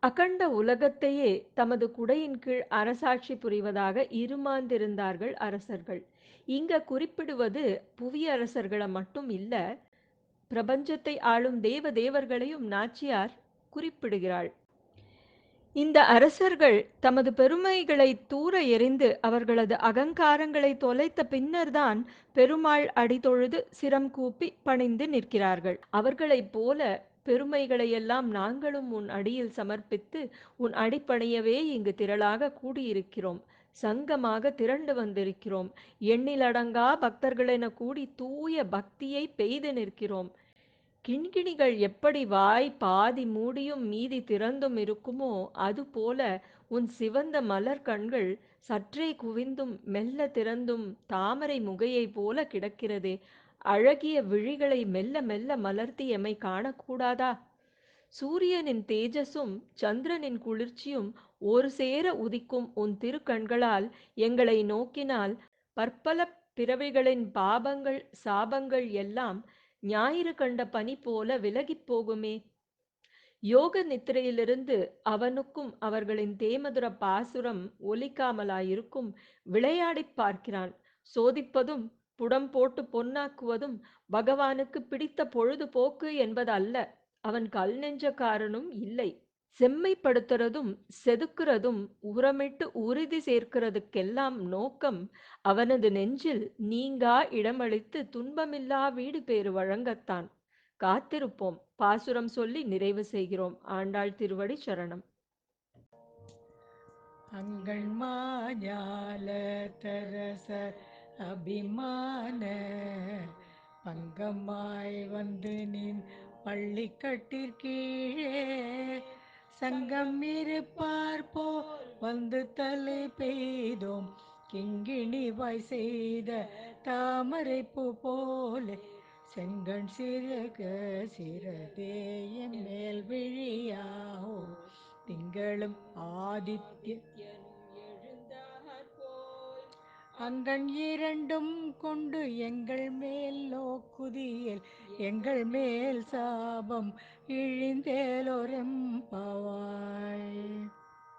அகண்ட உலகத்தையே தமது குடையின் கீழ் அரசாட்சி புரிவதாக இருமாந்திருந்தார்கள் அரசர்கள். இங்க குறிப்பிடுவது புவியரசர்கள மட்டும் இல்ல, பிரபஞ்சத்தை ஆளும் தேவ தேவர்களையும் நாச்சியார் குறிப்பிடுகிறாள். இந்த அரசர்கள் தமது பெருமைகளை தூர எறிந்து அவர்களது அகங்காரங்களை தொலைத்த பின்னர்தான் பெருமாள் அடிதொழுது சிரம் கூப்பி பணிந்து நிற்கிறார்கள். அவர்களைப் போல பெருமைகளையெல்லாம் நாங்களும் உன் அடியில் சமர்ப்பித்து உன் அடிப்படையவே இங்கு திரளாக கூடியிருக்கிறோம். சங்கமாக திரண்டு வந்திருக்கிறோம். எண்ணிலடங்கா பக்தர்களென கூடி தூய பக்தியை பெய்து நிற்கிறோம். கிண்கிணிகள் எப்படி வாய் பாதி மூடியும் மீதி திறந்தும் இருக்குமோ அதுபோல உன் சிவந்த மலர் கண்கள் சற்றே குவிந்தும் மெல்ல திறந்தும் தாமரை முகையைப் போல கிடக்கிறதே அழகிய விழிகளை மெல்ல மெல்ல மலர்த்தி எமை காணக்கூடாதா? சூரியனின் தேஜஸும் சந்திரனின் குளிர்ச்சியும் ஒரு சேர உதிக்கும் உன் திருக்கண்களால் எங்களை நோக்கினால் பற்பல பிறவிகளின் பாபங்கள் சாபங்கள் எல்லாம் ஞாயிறு கண்ட பனி போல விலகிப் போகுமே. யோக நித்திரையிலிருந்து அவனுக்கும் அவர்களின் தேமதுர பாசுரம் ஒலிக்காமலாயிருக்கும் விளையாடிப் பார்க்கிறான். சோதிப்பதும் புடம் போட்டு பொன்னாக்குவதும் பகவானுக்குப் பிடித்த பொழுதுபோக்கு என்பதல்ல. அவன் கல் நெஞ்சக்காரனும் இல்லை. செம்மைப்படுத்துறதும் செதுக்குறதும் உரமிட்டு உறுதி சேர்க்கிறதுக்கெல்லாம் நோக்கம் அவனது நெஞ்சில் நீங்கா இடமளித்து துன்பமில்லா வீடு பேறு வழங்கத்தான். காத்திருப்போம். பாசுரம் சொல்லி நிறைவு செய்கிறோம். ஆண்டாள் திருவடி சரணம். அங்கண்மாஞாலத்தரசர் அபிமான பங்கமாய் வந்து நின் பள்ளிக்கட்டிற்கீழே சங்கம் இருப்பார் போல் வந்து தலை பெய்தோம். கிங்கிணி வாய் செய்த தாமரைப்பூ போலே செங்கண் சிறக சிறதேயம் மேல் விழியாவோ. திங்களும் ஆதித்யனும் எழுந்தாற்போல். அங்கண் இரண்டும் கொண்டு எங்கள் மேல் நோக்குதியேல் எங்கள் மேல் சாபம் இழிந்தேலோரெம்பாவாய்